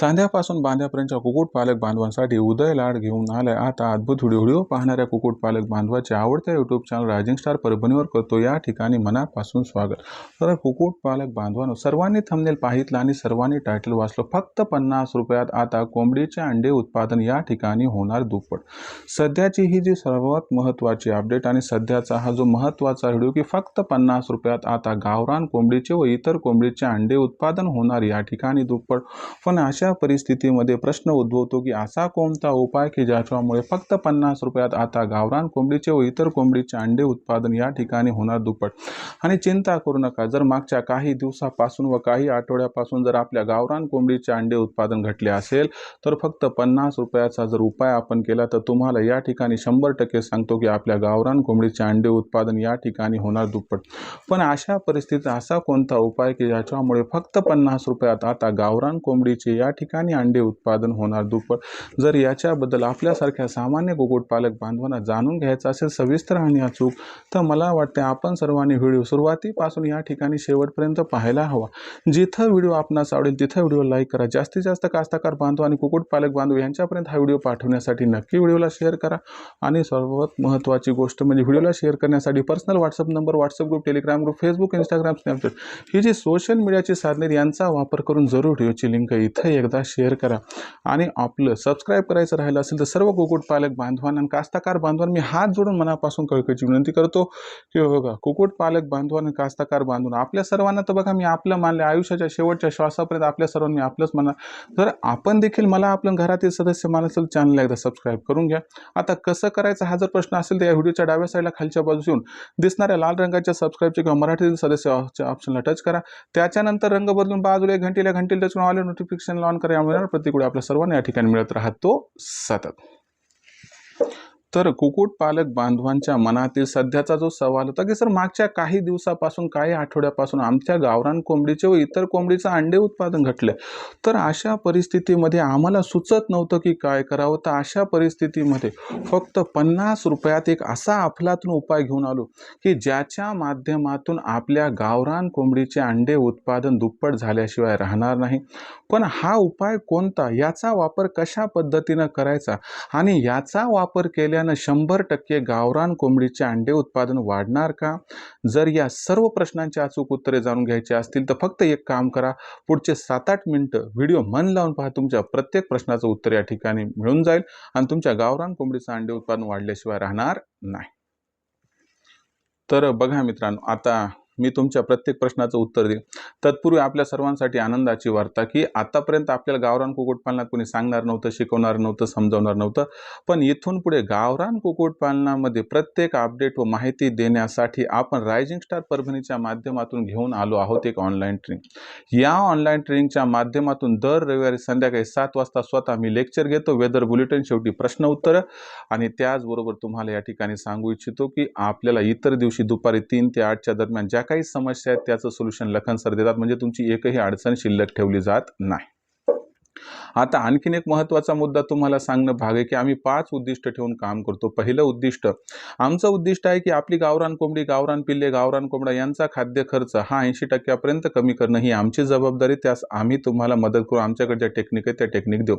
सांध्यापासून बांध्यापर्यंतच्या कुक्कुटपालक बांधवांसाठी उदय लाड घेऊन आलाय. आता अद्भुत व्हिडिओ व्हिडिओ पाहणाऱ्या कुक्कुटपालक बांधवाचे आवडत्या युट्यूब चॅनल रायझिंग स्टार परभणीवर करतो. या ठिकाणी मनापासून स्वागत. तर कुक्कुटपालक बांधवांनो सर्वांनी थंबनेल पाहितलं आणि सर्वांनी टायटल वाचलं. फक्त पन्नास रुपयात आता कोंबडीचे अंडे उत्पादन या ठिकाणी होणार दुप्पट. सध्याची ही जी सर्वात महत्त्वाची अपडेट आणि सध्याचा हा जो महत्त्वाचा व्हिडिओ की फक्त पन्नास रुपयात आता गावरान कोंबडीचे व इतर कोंबडीचे अंडे उत्पादन होणार या ठिकाणी दुप्पट. पण अशा परिस्थितीमध्ये प्रश्न उद्भवतो की असा कोणता उपाय की ज्याच्यामुळे फक्त पन्नास रुपयात आता गावरान कोंबडीचे व इतर कोंबडीचे अंडे उत्पादन या ठिकाणी होणार दुप्पट? आणि चिंता करू नका जर मागच्या काही दिवसापासून व काही आठवड्यापासून जर आपल्या गावरान कोंबडीचे अंडे उत्पादन घटले असेल तर फक्त पन्नास रुपयाचा जर उपाय आपण केला तर तुम्हाला या ठिकाणी शंभर टक्के सांगतो की आपल्या गावरान कोंबडीचे अंडे उत्पादन या ठिकाणी होणार दुप्पट. पण अशा परिस्थितीत असा कोणता उपाय की ज्याच्यामुळे फक्त पन्नास रुपयात आता गावरान कोंबडीचे या ठिकाणी अंडे उत्पादन होणार दुप्पट. जर याच्याबद्दल आपल्यासारख्या सामान्य कुक्कुटपालक बांधवांना जाणून घ्यायचं असेल सविस्तर आणि अचूक तर मला वाटते आपण सर्वांनी व्हिडिओ सुरुवातीपासून या ठिकाणी शेवटपर्यंत पाहायला हवा. जिथं व्हिडिओ आपणास आवडेल तिथं व्हिडिओ लाईक करा. जास्तीत जास्त कास्ताकार बांधव आणि कुक्कुटपालक बांधव यांच्यापर्यंत हा व्हिडिओ पाठवण्यासाठी नक्की व्हिडिओला शेअर करा. आणि सर्वात महत्त्वाची गोष्ट म्हणजे व्हिडिओला शेअर करण्यासाठी personal WhatsApp number WhatsApp group Telegram group Facebook Instagram Snapchat ही जी सोशल मीडियाची साधने आहेत, यांचा वापर करून जरूर व्हिडिओची लिंक इथं एकदा शेअर करा. आणि आपलं सबस्क्राईब करायचं राहिलं असेल तर सर्व कुक्कुटपालक बांधवान आणि कास्ताकार बांधवान मी हात जोडून मनापासून कळकळीची विनंती करतो की हो बघा कुक्कुटपालक बांधवान आणि कास्ताकार बांधून आपल्या सर्वांना तर बघा मी आपलं मानले आयुष्याच्या शेवटच्या श्वासापर्यंत आपल्या सर्वांनी आपलंच म्हणा जर आपण देखील मला आपलं घरातील सदस्य मानत असेल चॅनल एकदा सबस्क्राईब करून घ्या. आता कसं करायचं हा जर प्रश्न असेल तर या व्हिडिओच्या डाव्या साईडला खालच्या बाजूस येऊन दिसणाऱ्या लाल रंगाच्या सबस्क्राईबचे किंवा मराठीतील सदस्य ऑप्शनला टच करा. त्याच्यानंतर रंग बदलून बाजूला एक घंटेला घंटेला टच करून ऑल नोटिफिकेशन ऑन करा यामुळे प्रतिकडे आपल्या सर्वांना या ठिकाणी मिळत राहतो सतत. तर कुक्कुटपालक बांधवांच्या मनातील सध्याचा जो सवाल होता की सर मागच्या काही दिवसापासून काही आठवड्यापासून आमच्या गावरान कोंबडीचे व इतर कोंबडीचं अंडे उत्पादन घटले. तर अशा परिस्थितीमध्ये आम्हाला सुचत नव्हतं की काय करावं. तर अशा परिस्थितीमध्ये फक्त पन्नास रुपयात एक असा अफलातून उपाय घेऊन आलो की ज्याच्या माध्यमातून आपल्या गावरान कोंबडीचे अंडे उत्पादन दुप्पट झाल्याशिवाय राहणार नाही. पण हा उपाय कोणता? याचा वापर कशा पद्धतीनं करायचा? आणि याचा वापर केल्या केल्यानं शंभर टक्के गावरान कोंबडीचे अंडे उत्पादन वाढणार का? जर या सर्व प्रश्नांची अचूक उत्तरे जाणून घ्यायची असतील तर फक्त एक काम करा. पुढचे सात आठ मिनटं व्हिडिओ मन लावून पहा. तुमच्या प्रत्येक प्रश्नाचं उत्तर या ठिकाणी मिळून जाईल आणि तुमच्या गावरान कोंबडीचं अंडे उत्पादन वाढल्याशिवाय राहणार नाही. तर बघा मित्रांनो आता मी तुमच्या प्रत्येक प्रश्नाचं उत्तर देईन. तत्पूर्वी आपल्या सर्वांसाठी आनंदाची वार्ता की आतापर्यंत आपल्याला गावरान कुक्कुटपालनात कोणी सांगणार नव्हतं शिकवणार नव्हतं समजावणार नव्हतं. पण इथून पुढे गावरान कुक्कुटपालनामध्ये प्रत्येक अपडेट व माहिती देण्यासाठी आपण रायझिंग स्टार परभणीच्या माध्यमातून घेऊन आलो आहोत एक ऑनलाईन ट्रेनिंग या ऑनलाईन ट्रेनिंगच्या माध्यमातून दर रविवारी संध्याकाळी सात वाजता स्वतः मी लेक्चर घेतो. वेदर बुलेटिन शेवटी प्रश्न उत्तर आणि त्याचबरोबर तुम्हाला या ठिकाणी सांगू इच्छितो की आपल्याला इतर दिवशी दुपारी तीन ते आठच्या दरम्यान ज्या काही समस्या आहेत त्याचं सोल्युशन लखन सर देतात. म्हणजे तुमची एकही अडचण शिल्लक ठेवली जात नाही. आता आणखीन एक महत्त्वाचा मुद्दा तुम्हाला सांगणं भाग आहे की आम्ही पाच उद्दिष्ट ठेवून काम करतो. पहिलं उद्दिष्ट आमचं उद्दिष्ट आहे की आपली गावरान कोंबडी गावरान पिल्ले गावरान कोंबडा यांचा खाद्य खर्च हा ऐंशी टक्क्यापर्यंत कमी करणं ही आमची जबाबदारी. त्यास आम्ही तुम्हाला मदत करू. आमच्याकडे ज्या टेक्निक आहे त्या टेक्निक देऊ.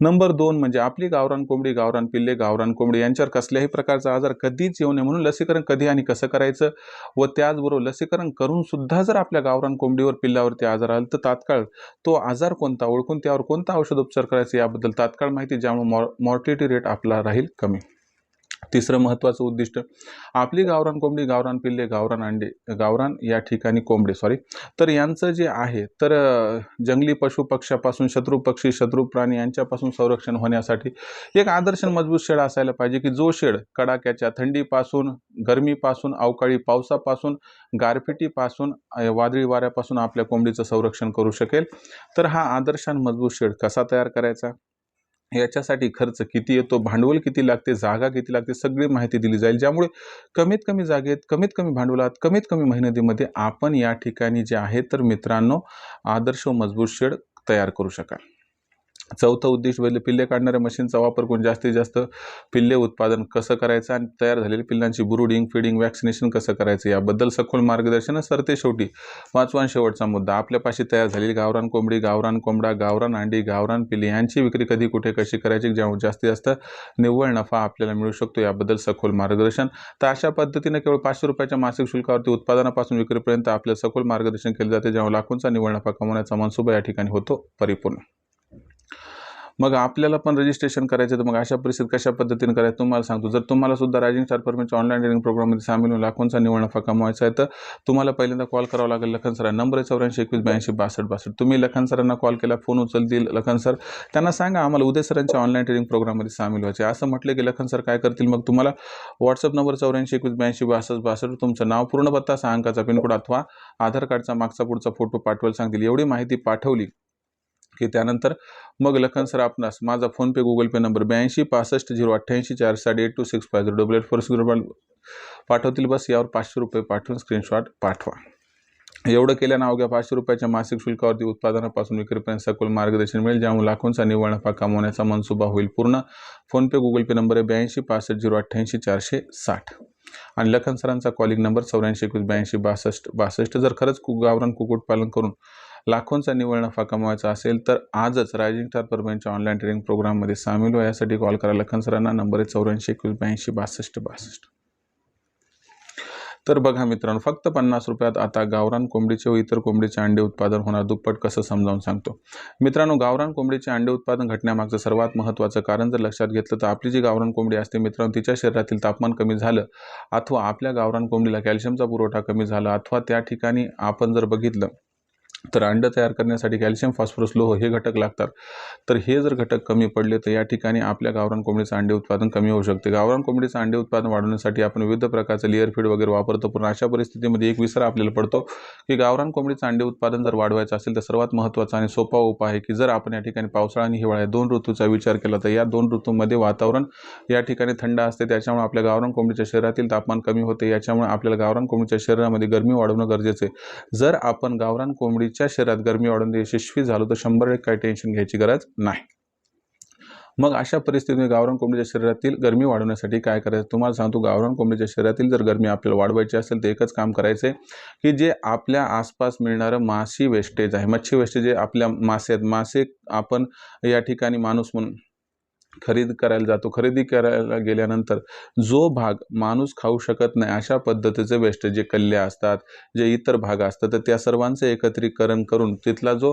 नंबर दोन म्हणजे आपली गावरान कोंबडी गावरान पिल्ले गावरान कोंबडी यांच्यावर कसल्याही प्रकारचा आजार कधीच येऊ नये म्हणून लसीकरण कधी आणि कसं करायचं व त्याचबरोबर लसीकरण करून सुद्धा जर आपल्या गावरान कोंबडीवर पिल्लावरती आजार आला तर तात्काळ तो आजार कोणता ओळखून त्यावर कोणता औषधोपचार करायचे याबद्दल तात्काळ माहिती ज्यामुळे मॉ मॉर्टिलिटी रेट आपला राहील कमी. तिसरं महत्त्वाचं उद्दिष्ट आपली गावरान कोंबडी गावरान पिल्ले गावरान अंडे गावरान या ठिकाणी कोंबडे सॉरी तर यांचं जे आहे तर जंगली पशु पक्ष्यापासून शत्रू पक्षी शत्रू प्राणी यांच्यापासून संरक्षण होण्यासाठी एक आदर्श मजबूत शेड असायला पाहिजे की जो शेड कडाक्याच्या थंडीपासून गरमीपासून अवकाळी पावसापासून गारपिटीपासून वादळी वाऱ्यापासून आपल्या कोंबडीचं संरक्षण करू शकेल. तर हा आदर्श मजबूत शेड कसा तयार करायचा? याच्यासाठी खर्च किती येतो भांडवल किती लागते जागा किती लागते सगळी माहिती दिली जाईल. ज्यामुळे कमीत कमी जागेत कमीत कमी भांडवलात कमीत कमी मेहनतीमध्ये आपण या ठिकाणी जे आहे तर मित्रांनो आदर्श मजबूत शेड तयार करू शकाल. चौथं उद्दिष्ट म्हणजे पिल्ले काढणाऱ्या मशीनचा वापर करून जास्तीत जास्त पिल्ले उत्पादन कसं करायचं आणि तयार झालेल्या पिल्लांची ब्रुडिंग फिडिंग वॅक्सिनेशन कसं करायचं याबद्दल सखोल मार्गदर्शन सर ते शेवटी. पाचवा शेवटचा मुद्दा आपल्यापाशी तयार झालेली गावरान कोंबडी गावरान कोंबडा गावरान अंडी गावरान पिल्ले यांची विक्री कधी कुठे कशी करायची ज्यामुळे जास्तीत जास्त निव्वळ नफा आपल्याला मिळू शकतो याबद्दल सखोल मार्गदर्शन. तर अशा पद्धतीने केवळ पाचशे रुपयाच्या मासिक शुल्कावरती उत्पादनापासून विक्रीपर्यंत आपलं सखोल मार्गदर्शन केले जाते जेव्हा लाखोंचा निव्वळ नफा कमवण्याचा मनसुबा या ठिकाणी होतो परिपूर्ण. मग आपल्याला पण रजिस्ट्रेशन करायचं तर मग अशा परिस्थितीत कशा पद्धतीने करायचं? तुम्हाला सांगतो जर तुम्हाला सुद्धा रायझिंग स्टार परमिटच्या ऑनलाईन ट्रेनिंग प्रोग्राममध्ये सामील होऊन लाखोंचा निवड नफा कमवायचा आहे तर तुम्हाला पहिल्यांदा कॉल करावा लागेल लखन सर नंबर आहे चौऱ्याऐंशी एकवीस ब्याऐंशी बासष्ट बासष्ट. तुम्ही लखन सरांना कॉल केला फोन उचलतील लखन सर त्यांना सांगा आम्हाला उदय सरांच्या ऑनलाईन ट्रेनिंग प्रोग्राममध्ये सामील व्हायचे असं म्हटलं की लखन सर काय करतील? मग तुम्हाला व्हॉट्सअप नंबर चौऱ्याऐंशी एकवीस ब्याऐंशी बासष्ट बासष्ट तुमचं नाव पूर्ण पत्ता सहा अंकाचा पिनकोड अथवा आधार कार्डचा मागचा पुढचा फोटो पाठवायला सांगतील. एवढी माहिती पाठवली. की त्यानंतर मग लखन सर आपणास माझा फोनपे गुगल पे नंबर ब्याऐंशी पासष्ट झिरो अठ्ठ्याऐंशी चार साडे eight two six five zero double eight four six double पाठवतील बस. यावर पाचशे रुपये पाठवून स्क्रीनशॉट पाठवा. एवढं केल्यानं अवघ्या पाचशे रुपयाच्या मासिक शुल्कावरती उत्पादनापासून विक्रीपर्यंत सखोल मार्गदर्शन मिळेल ज्यामुळे लाखोंचा निव्वळ नफा कमवण्याचा मनसुबा होईल पूर्ण. फोनपे गुगल पे नंबर आहे ब्याऐंशी पासष्ट झिरो अठ्ठ्याऐंशी चारशे साठ. आणि लखन सरांचा कॉलिंग नंबर चौऱ्याऐंशी एकवीस ब्याऐंशी बासष्ट बासष्ट. जर खरंच कु गावरान कुक्कुटपालन करून लाखोंचा निव्वळ नफा कमवायचा असेल तर आजच रायझिंग स्टार परमेंटच्या ऑनलाईन ट्रेनिंग प्रोग्राममध्ये सामील व्हा. यासाठी कॉल करा लखन सरांना. नंबर आहे चौऱ्याऐंशी एकवीस ब्याऐंशी बासष्ट बासष्ट. तर बघा मित्रांनो फक्त पन्नास रुपयात आता गावरान कोंबडीचे व इतर कोंबडीचे अंडे उत्पादन होणार. दुप्पट कसं समजावून सांगतो. मित्रांनो गावरान कोंबडीचे अंडे उत्पादन घटण्यामागचं सर्वात महत्त्वाचं कारण जर लक्षात घेतलं तर आपली जी गावरान कोंबडी असते मित्रांनो तिच्या शरीरातील तापमान कमी झालं अथवा आपल्या गावरान कोंबडीला कॅल्शियमचा पुरवठा कमी झाला अथवा त्या ठिकाणी आपण जर बघितलं तर अंड तयार करण्यासाठी कॅल्शियम फॉस्फरस लोह हे घटक लागतात. तर हे जर घटक कमी पडले तर या ठिकाणी आपल्या गावरान कोंबडीचं अंडे उत्पादन कमी होऊ शकते. गावरान कोंबडीचं अंडे उत्पादन वाढवण्यासाठी आपण विविध प्रकारचं लेअर फीड वगैरे वापरतो. पण अशा परिस्थितीमध्ये एक विसर आपल्याला पडतो की गावरान कोंबडीचं अंडे उत्पादन जर वाढवायचं असेल तर सर्वात महत्त्वाचा आणि सोपा उपाय आहे की जर आपण या ठिकाणी पावसाळा आणि हिवाळा या दोन ऋतूचा विचार केला तर या दोन ऋतूमध्ये वातावरण या ठिकाणी थंड असते. त्याच्यामुळे आपल्या गावरान कोंबडीच्या शरीरातील तापमान कमी होते. याच्यामुळे आपल्याला गावरान कोंबडीच्या शरीरामध्ये गरमी वाढवणं गरजेचं आहे. जर आपण गावरान कोंबडी कोंबडीच्या शरीरात गरमी वाढून यशस्वी झालो तर शंभर एक काही टेन्शन घ्यायची गरज नाही. मग अशा परिस्थितीत गावरान कोंबडीच्या शरीरातील गरमी वाढवण्यासाठी काय करायचं? तुम्हाला सांगतो गावरान कोंबडीच्या शरीरातील जर गरमी आपल्याला वाढवायची असेल तर एकच काम करायचं की जे आपल्या आसपास मिळणारं माशी वेस्टेज आहे. मच्छी वेस्टेज जे आपल्या मासे आहेत मासे आपण या ठिकाणी माणूस म्हणून खरेदी करायला जातो. खरेदी करायला गेल्यानंतर जो भाग माणूस खाऊ शकत नाही अशा पद्धतीचे वेस्ट जे कल्ल्या असतात जे इतर भाग असतात तर त्या सर्वांचं एकत्रीकरण करून तिथला जो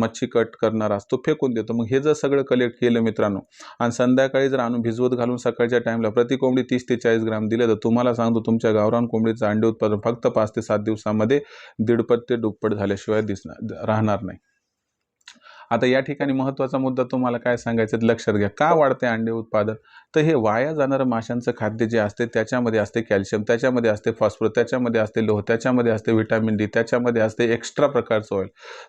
मच्छी कट करणारा असतो फेकून देतो. मग हे जर सगळं कलेक्ट केलं मित्रांनो आणि संध्याकाळी जर आणून भिजवत घालून सकाळच्या टाईमला प्रति कोंबडी तीस ते चाळीस ग्राम दिले तर तुम्हाला सांगतो तुमच्या गावरान कोंबडीचं अंडे उत्पादन फक्त पाच ते सात दिवसामध्ये दीडपट ते दुप्पट झाल्याशिवाय दिसणार राहणार नाही. आता या ठिकाणी महत्त्वाचा मुद्दा तुम्हाला काय सांगायचं लक्षात घ्या. का वाढते अंडे उत्पादन? तर हे वाया जाणारं माशांचं खाद्य जे असते त्याच्यामध्ये असते कॅल्शियम त्याच्यामध्ये असते फॉस्फरस त्याच्यामध्ये असते लोह त्याच्यामध्ये असते व्हिटॅमिन डी त्याच्यामध्ये असते एक्स्ट्रा प्रकारचं ऑइल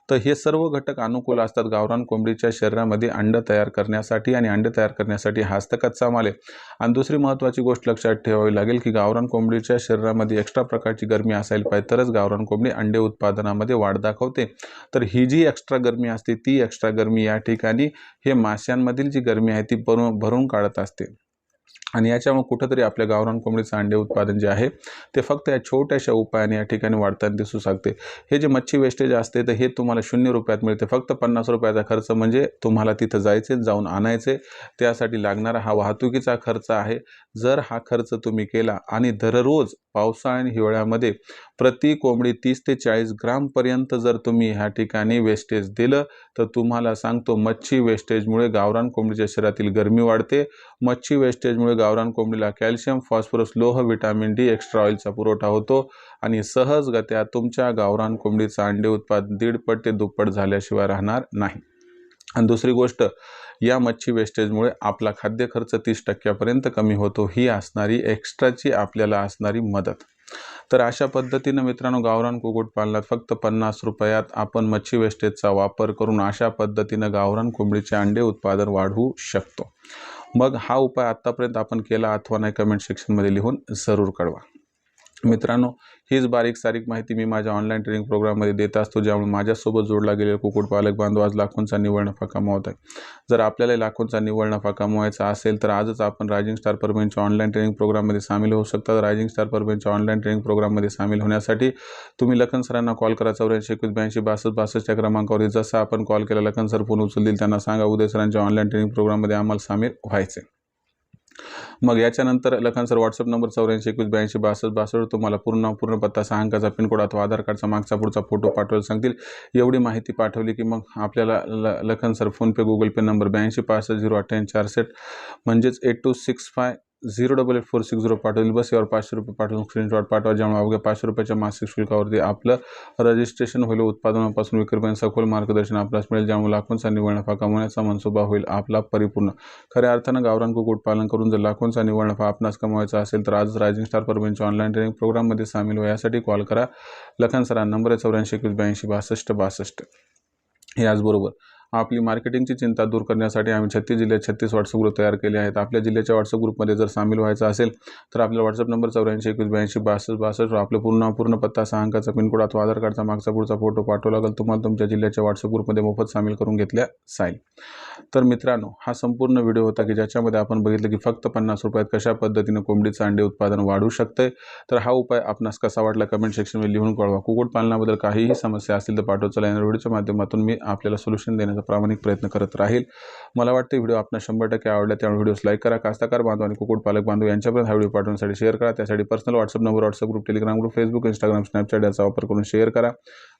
तर हे सर्व घटक अनुकूल असतात गावरान कोंबडीच्या शरीरामध्ये अंड तयार करण्यासाठी आणि अंडे तयार करण्यासाठी हाच कच्चा माल आहे आणि दुसरी महत्त्वाची गोष्ट लक्षात ठेवावी लागेल की गावरान कोंबडीच्या शरीरामध्ये एक्स्ट्रा प्रकारची गरमी असायला पाहिजे तरच गावरान कोंबडी अंडे उत्पादनामध्ये वाढ दाखवते. तर ही जी एक्स्ट्रा गरमी असते ती एक्स्ट्रा गरमी या ठिकाणी हे माशांमधील जी गरमी आहे ती भरून भरून काढत असते. आणि याच्यामुळे कुठंतरी आपल्या गावरान कोंबडीचं अंडे उत्पादन जे आहे ते फक्त या छोट्याशा उपायाने या ठिकाणी वाढताना दिसू शकते. हे जे मच्छी वेस्टेज असते तर हे तुम्हाला शून्य रुपयात मिळते. फक्त पन्नास रुपयाचा खर्च म्हणजे तुम्हाला तिथं जायचे जाऊन आणायचे. त्यासाठी लागणारा हा वाहतुकीचा खर्च आहे. जर हा खर्च तुम्ही केला आणि दररोज पावसाळा आणि हिवाळ्यामध्ये प्रति कोंबडी तीस ते चाळीस ग्रामपर्यंत जर तुम्ही ह्या ठिकाणी वेस्टेज दिलं तर तुम्हाला सांगतो मच्छी वेस्टेजमुळे गावरान कोंबडीच्या शरीरातील गरमी वाढते. मच्छी वेस्टेजमुळे गावरान कोंबडीला कॅल्शियम फॉस्फरस लोह विटॅमिन डी एक्स्ट्रा ऑइलचा पुरवठा होतो. आणि सहजगत्या तुमच्या गावरान कोंबडीचं अंडे उत्पादन दीडपट ते दुप्पट झाल्याशिवाय राहणार नाही. आणि दुसरी गोष्ट या मच्छी वेस्टेजमुळे आपला खाद्य खर्च तीस टक्क्यापर्यंत कमी होतो. ही असणारी एक्स्ट्राची आपल्याला असणारी मदत. तर अशा पद्धतीनं मित्रांनो गावरान कुक्कुटपालनात फक्त पन्नास रुपयात आपण मच्छी वेस्टेजचा वापर करून अशा पद्धतीनं गावरान कोंबडीचे अंडे उत्पादन वाढवू शकतो. मग हा उपाय आत्तापर्यंत आपण केला अथवा नाही कमेंट सेक्शनमध्ये लिहून जरूर कळवा. हो. मित्रांनो हीच बारीक सारीक माहिती मी माझ्या ऑनलाईन ट्रेनिंग प्रोग्राममध्ये देत असतो ज्यामुळे माझ्यासोबत जोडला गेलेला कुक्कुटपालक बांधव आज लाखोंचा निव्वळ नफा कमावत आहे. जर आपल्याला लाखोंचा निव्वळ नफा कमवायचा असेल तर आजच आपण रायझिंग स्टार परमेंटच्या ऑनलाईन ट्रेनिंग प्रोग्राममध्ये सामील होऊ शकता. रायझिंग स्टार परमेंटच्या ऑनलाईन ट्रेनिंग प्रोग्राममध्ये सामील होण्यासाठी तुम्ही लखन सरांना कॉल करा. चौऱ्याऐंशी एकवीस ब्याऐंशी बासष्ट बासष्टच्या क्रमांकावर जसं आपण कॉल केला लखन सर फोन उचलतील त्यांना सांगा. उदय सरांच्या ऑनलाईन ट्रेनिंग प्रोग्राममध्ये आम्हाला सामील व्हायचे मग याच्यानंतर लखन सर व्हॉट्सअप नंबर चौऱ्याऐंशी एकवीस ब्याऐंशी बासष्ट बासष्ट तुम्हाला पूर्ण पूर्ण पत्ता सहा अंकाचा पिनकोड अथवा आधार कार्डचा मागचा पुढचा फोटो पाठवायला सांगतील. एवढी माहिती पाठवली की मग आपल्याला ल Lakhan sir PhonePe Google Pay number ब्याऐंशी पासष्ट झिरो अठ्ठ्याऐंशी चारसेट म्हणजेच eight two six five zero double eight four six zero पाठवली. बस यावर पाचशे रुपये पाठवून स्क्रीनशॉट पाठवा. ज्यामुळे अवघ्या पाचशे रुपयाच्या मासिक शुल्कावरती आपलं रजिस्ट्रेशन होईल. उत्पादनापासून विक्रीपर्यंत सखोल मार्गदर्शन आपल्यास मिळेल. ज्यामुळे लाखोंचा निवळ नफा कमवण्याचा मनसुबा होईल. आपला परिपूर्ण. खऱ्या अर्थानं गावरान कुक्कुटपालन करून जर लाखोंचा निवळ नफा आपणास कमवायचा असेल तर आज रायझिंग स्टार परमेंटच्या ऑनलाईन ट्रेनिंग प्रोग्राममध्ये सामील व्हा. यासाठी कॉल करा. लखन सरा नंबर आहे चौऱ्याऐंशी एकवीस ब्याऐंशी बासष्ट बासष्ट. याचबरोबर आपली मार्केटिंगची चिंता दूर करण्यासाठी आम्ही छत्तीस जिल्ह्यात छत्तीस व्हॉट्सअप ग्रुप तयार केले आहेत. आपल्या जिल्ह्याच्या व्हॉट्सअप ग्रुपमध्ये जर सामील व्हायचं असेल तर आपला व्हॉट्सअप नंबर चौऱ्याऐंशी एकवीस ब्याऐंशी बासष्ट बासष्ट आपलं पूर्ण पूर्ण पत्ता सहा अंकाचा पिनकोड अथवा आधार कार्डचा मागचा पुढचा फोटो पाठवा लागेल. तुम्हाला तुमच्या जिल्ह्याच्या व्हॉट्सअप ग्रुपमध्ये मोफत सामील करून घेतल्या जाईल. तर मित्रांनो हा संपूर्ण व्हिडिओ होता की ज्याच्यामध्ये आपण बघितलं की फक्त पन्नास रुपयात कशा पद्धतीनं कोंबडीचं अंडे उत्पादन वाढू शकते तर हा उपाय आपणास कसा वाटला कमेंट सेक्शनमध्ये लिहून कळवा. कुक्कुटपालनाबद्दल काहीही समस्या असतील तर पाठवत चला. या व्हिडिओच्या माध्यमातून मी आपल्याला सोल्युशन देण्याचा प्रामाणिक प्रयत्न करत राहील. मला वाटतं व्हिडिओ आपल्याला शंभर टक्के आवडला त्यामुळे व्हिडिओज लाईक करा. कास्ताकार बांधव आणि कुक्कुटपालक बांधव यांच्यापर्यंत हा व्हिडिओ पाठवण्यासाठी शेअर करा. त्यासाठी personal WhatsApp number WhatsApp group Telegram group Facebook Instagram Snapchat याचा वापर करून शेअर करा.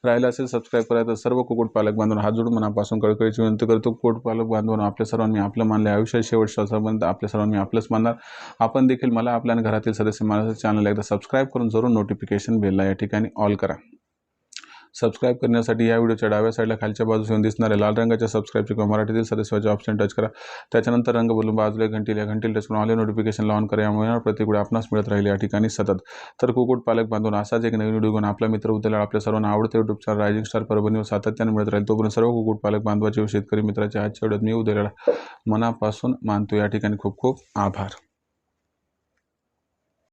राहिला असेल सबस्क्राईब करा तर सर्व कुक्कुटपालक बांधून हात जोडून मनापासून कळकळीची विनंती करतो. कुक्कुटपालक बांधवांना आपल्या सर्वांनी आपलं मानले आयुष्या शेवट श्वासापर्यंत आपल्या सर्वांनी आपलंच मानणार. आपण देखील मला आपल्या घरातील सदस्य मानाचं चॅनल एकदा सबस्क्राईब करून जरूर नोटिफिकेशन बेलला या ठिकाणी ऑल करा. सबस्क्राईब करण्यासाठी या व्हिडिओच्या डाव्या साईडला खालच्या बाजूस येऊन दिसणाऱ्या लाल रंगाच्या सबस्क्राईबचे किंवा मराठीतील सदस्याचे ऑप्शन टच करा. त्याच्यानंतर रंग बदलून बाजूला या घंटील टच करून ऑल नोटिफिकेशन ऑन करा. यामुळे प्रत्येक आपणास मिळत राहील. या ठिकाणी सतत. तर कुकुट पालक बांधून असाच एक नवीन व्हिडिओ घेऊन आपला मित्र उद्याला आपल्या सर्वांना आवडते युट्यूब चॅनल रायझिंग स्टार परभणीवर सातत्याने मिळत राहील. तोपर्यंत सर्व कुकुट पालक बांधवाचे शेतकरी मित्राच्या आजच्या व्हिडिओत मी उद्याला मनापासून मानतो. या ठिकाणी खूप खूप आभार.